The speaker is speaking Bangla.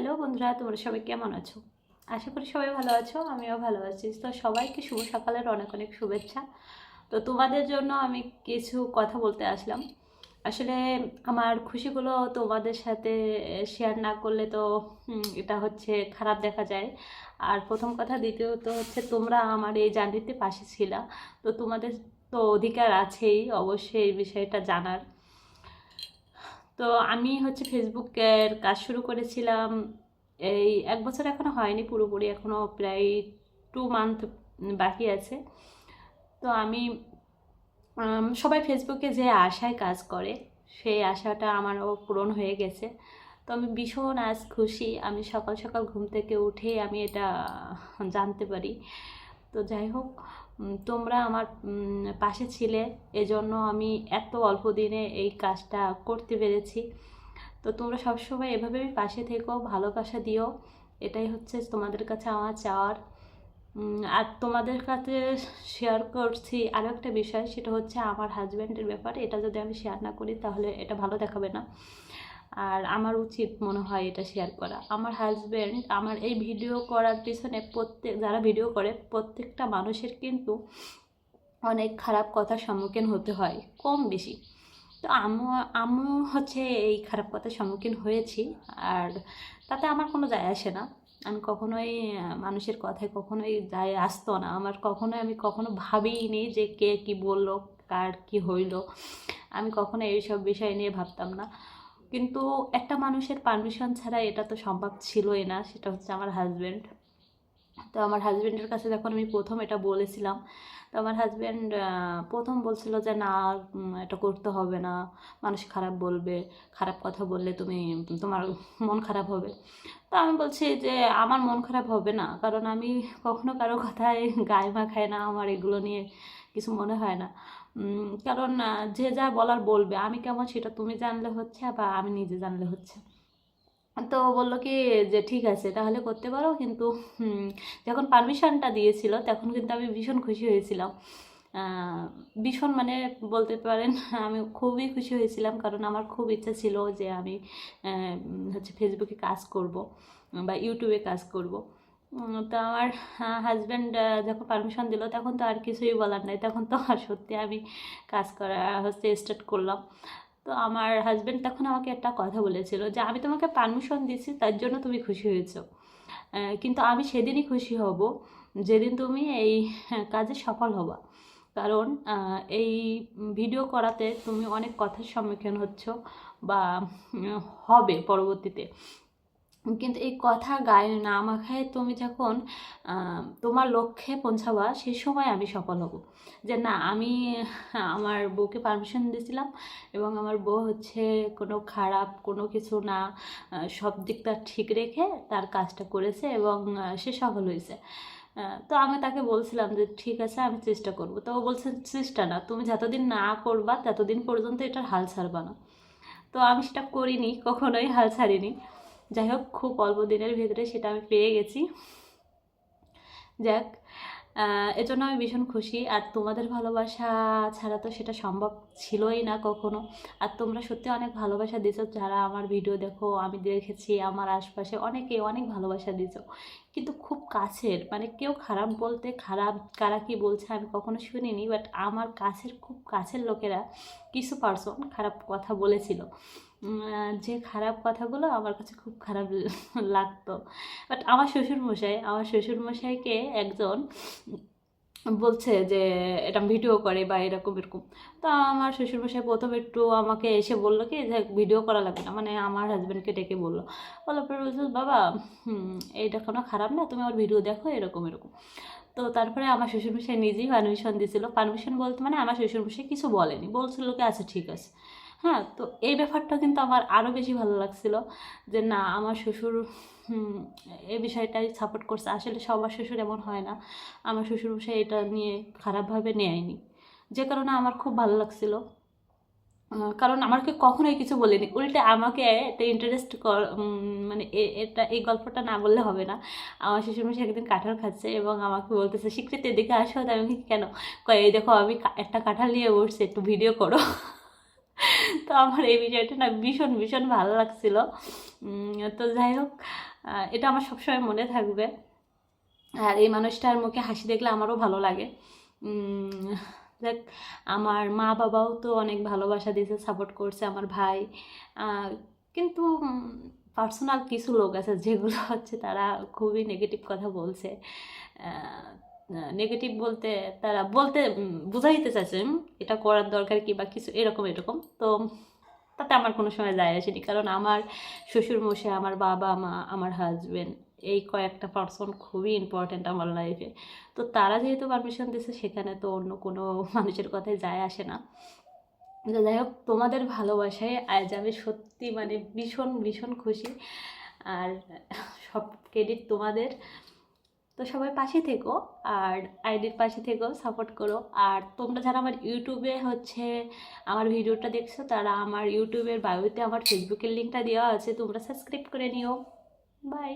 হ্যালো বন্ধুরা, তোমরা সবাই কেমন আছো? আশা করি সবাই ভালো আছো, আমিও ভালো আছি। তো সবাইকে শুভ সকালের অনেক অনেক শুভেচ্ছা। তো তোমাদের জন্য আমি কিছু কথা বলতে আসলাম। আসলে আমার খুশিগুলো তোমাদের সাথে শেয়ার না করলে তো এটা হচ্ছে খারাপ দেখা যায়। আর প্রথম কথা, দ্বিতীয়ত হচ্ছে তোমরা আমার এই জার্নিতে পাশে ছিলা। তো তোমাদের তো অধিকার আছেই, অবশ্যই এই বিষয়টা জানার। তো আমি হচ্ছে ফেসবুকের কাজ শুরু করেছিলাম। এই এক বছর এখনও হয়নি পুরোপুরি, এখনও প্রায় টু মান্থ বাকি আছে। তো আমি সবাই ফেসবুকে যে আশায় কাজ করে, সেই আশাটা আমারও পূরণ হয়ে গেছে। তো আমি ভীষণ আজ খুশি, আমি সকাল সকাল ঘুম থেকে উঠে আমি এটা জানতে পারি। তো যাই হোক তোমরা আমার পাশে ছিলে। এজন্য আমি এত অল্প দিনে এই কাজটা করতে পেরেছি। তো তোমরা সবসময় এভাবেই পাশে থেকো, ভালোবাসা দিও। এটাই হচ্ছে তোমাদের কাছে আমার চাওয়ার। আর তোমাদের কাছে শেয়ার করছি আরও একটা বিষয়, সেটা হচ্ছে আমার হাজব্যান্ডের ব্যাপারে। এটা যদি আমি শেয়ার না করি, তাহলে এটা ভালো দেখাবে না। আর আমার উচিত মনে হয় এটা শেয়ার করা। আমার হাজব্যান্ড আমার এই ভিডিও করার পিছনে প্রত্যেক, যারা ভিডিও করে, প্রত্যেকটা মানুষের কিন্তু অনেক খারাপ কথার সম্মুখীন হতে হয়, কম বেশি। তো আমু আমু হচ্ছে এই খারাপ কথার সম্মুখীন হয়েছি, আর তাতে আমার কোনো যায় আসে না। আমি কখনোই, মানুষের কথায় কখনোই যায় আসতো না। আমার কখনোই, আমি কখনো ভাবিনি যে কে কি বলল, কার কি হইল। আমি কখনো এইসব বিষয় নিয়ে ভাবতাম না। কিন্তু একটা মানুষের পারমিশন ছাড়া এটা তো সম্ভব ছিলই না সেটা হচ্ছে আমার হাজব্যান্ড তো আমার হাজব্যান্ডের কাছে যখন আমি প্রথম এটা বলেছিলাম, তো আমার হাজব্যান্ড প্রথম বলছিল যে, না এটা করতে হবে না। মানুষ খারাপ বলবে, খারাপ কথা বললে তুমি, তোমার মন খারাপ হবে। তো আমি বলছি যে, আমার মন খারাপ হবে না। কারণ আমি কখনো কারও কথায় গায়ে মাখাই না, আমার এগুলো নিয়ে কিছু মনে হয় না। কারণ যে যা বলার বলবে, আমি কেমন সেটা তুমি জানলে হচ্ছে বা আমি নিজে জানলে হচ্ছে। তো বলল কি যে, ঠিক আছে, তাহলে করতে পারো। কিন্তু যখন পারমিশনটা দিয়েছিল, তখন কিন্তু আমি ভীষণ খুশি হয়েছিলাম। ভীষণ মানে বলতে পারেন, আমি খুবই খুশি হয়েছিলাম, কারণ আমার খুব ইচ্ছা ছিল যে আমি হচ্ছে ফেসবুকে কাজ করব বা ইউটিউবে কাজ করব। তো আমার হাজব্যান্ড যখন পারমিশন দিল, তখন তো আর কিছুই বলার নাই। তখন তো সত্যি আমি কাজ করা, হচ্ছে স্টার্ট করলাম। তো আমার হাজব্যান্ড তখন আমাকে একটা কথা বলেছিল যে, আমি তোমাকে পারমিশন দিচ্ছি তার জন্য তুমি খুশি হয়েছ। কিন্তু আমি সেদিনই খুশি হব, যেদিন তুমি এই কাজে সফল হবা। কারণ এই ভিডিও করাতে তুমি অনেক কথার সম্মুখীন হচ্ছ বা হবে পরবর্তীতে। কিন্তু এই কথা গায়ে না মাখায় তুমি যখন তোমার লক্ষ্যে পৌঁছাবা সেই সময় আমি সফল হব। যে না, আমি, আমার বউকে পারমিশন দিয়েছিলাম এবং আমার বউ হচ্ছে কোনো খারাপ কোনো কিছু না সব দিকটা ঠিক রেখে তার কাজটা করেছে এবং সে সফল হয়েছে। তো আমি তাকে বলছিলাম যে, ঠিক আছে, আমি চেষ্টা করব। তো ও বলছে, চেষ্টা না, তুমি যতদিন না করবা, ততদিন পর্যন্ত এটার হাল ছাড়বা না। তো আমি সেটা করিনি, কখনোই হাল ছাড়িনি। যাই হোক, খুব অল্প দিনের ভিতরে সেটা আমি পেয়ে গেছি। যাক এজন্য আমি ভীষণ খুশি। আর তোমাদের ভালোবাসা ছাড়া তো সেটা সম্ভব ছিলই না কখনো। আর তোমরা সত্যি অনেক ভালোবাসা দিছো, যারা আমার ভিডিও দেখো, আমি দেখেছি, আমার আশপাশে অনেকে অনেক ভালোবাসা দিছো। কিন্তু খুব কাছের মানে কেউ খারাপ বলতে খারাপ, কারা কি বলছে আমি কখনো শুনিনি বাট আমার কাছের, খুব কাছের লোকেরা কিছু পার্সন খারাপ কথা বলেছিল। যে খারাপ কথাগুলো আমার কাছে খুব খারাপ লাগতো। বাট আমার শ্বশুরমশাই, আমার শ্বশুরমশাইকে একজন বলছে যে, এটা ভিডিও করে বা এরকম এরকম। তো আমার শ্বশুরমশাই প্রথম একটু আমাকে এসে বলল কি যে ভিডিও করা লাগবে না। মানে আমার হাজব্যান্ডকে ডেকে বলল। বলার পরে বলছে, বাবা এইটা কোনো খারাপ না, তুমি আমার ভিডিও দেখো, এরকম এরকম। তো তারপরে আমার শ্বশুরমশাই নিজেই পারমিশন দিয়েছিল পারমিশন বলতে মানে আমার শ্বশুরমশাই কিছু বলেনি। বলছিল কি আচ্ছা ঠিক আছে। হ্যাঁ তো এই ব্যাপারটা কিন্তু আমার আরও বেশি ভালো লাগছিল যে না, আমার শ্বশুর এই বিষয়টাই সাপোর্ট করছে। আসলে সবার শ্বশুর এমন হয় না। আমার শ্বশুরমশাই এটা নিয়ে খারাপভাবে নেয়নি। যে কারণে আমার খুব ভালো লাগছিল। কারণ আমাকে কখনোই কিছু বলেনি। উল্টে আমাকে এটা ইন্টারেস্ট মানে এটা, এই গল্পটা না বললে হবে না। আমার শ্বশুরমশাই একদিন কাঁঠাল খাচ্ছে এবং আমাকে বলতেছে স্বীকৃতি এদিকে আসো। আমি কেন? কয় দেখো, আমি একটা কাঁঠাল নিয়ে বসছি, একটু ভিডিও করো। তো আমার এই বিষয়টা না ভীষণ ভীষণ ভালো লাগছিল। তো যাই হোক এটা আমার সবসময় মনে থাকবে। আর এই মানুষটার মুখে হাসি দেখলে আমারও ভালো লাগে। দেখ, আমার মা বাবাও তো অনেক ভালোবাসা দিয়েছে সাপোর্ট করছে আমার ভাই। কিন্তু পার্সোনাল কিছু লোক আছে যেগুলো হচ্ছে তারা খুবই নেগেটিভ কথা বলছে। নেগেটিভ বলতে তারা বলতে বুঝাইতে চাইছে উম, এটা করার দরকার কি বা কিছু এরকম এরকম। তো তাতে আমার কোনো সময় যায় আসেনি কারণ আমার শ্বশুর মশাই আমার বাবা মা আমার হাজবেন্ড এই কয়েকটা পার্সন খুবই ইম্পর্ট্যান্ট আমার লাইফে তো তারা যেহেতু পারমিশন দিচ্ছে সেখানে তো অন্য কোনো মানুষের কথায় যায় আসে না। যাই হোক তোমাদের ভালোবাসায় আজ আমি সত্যি মানে ভীষণ ভীষণ খুশি। আর সব ক্রেডিট তোমাদের। তো সবাই পাশে থেকো আর আইডির পাশে থেকো, সাপোর্ট করো। আর তোমরা যারা আমার ইউটিউবে হচ্ছে আমার ভিডিওটা দেখছ, তারা আমার ইউটিউবের বায়োতে আমার ফেসবুকের লিঙ্কটা দেওয়া আছে, তোমরা সাবস্ক্রাইব করে নিও। বাই।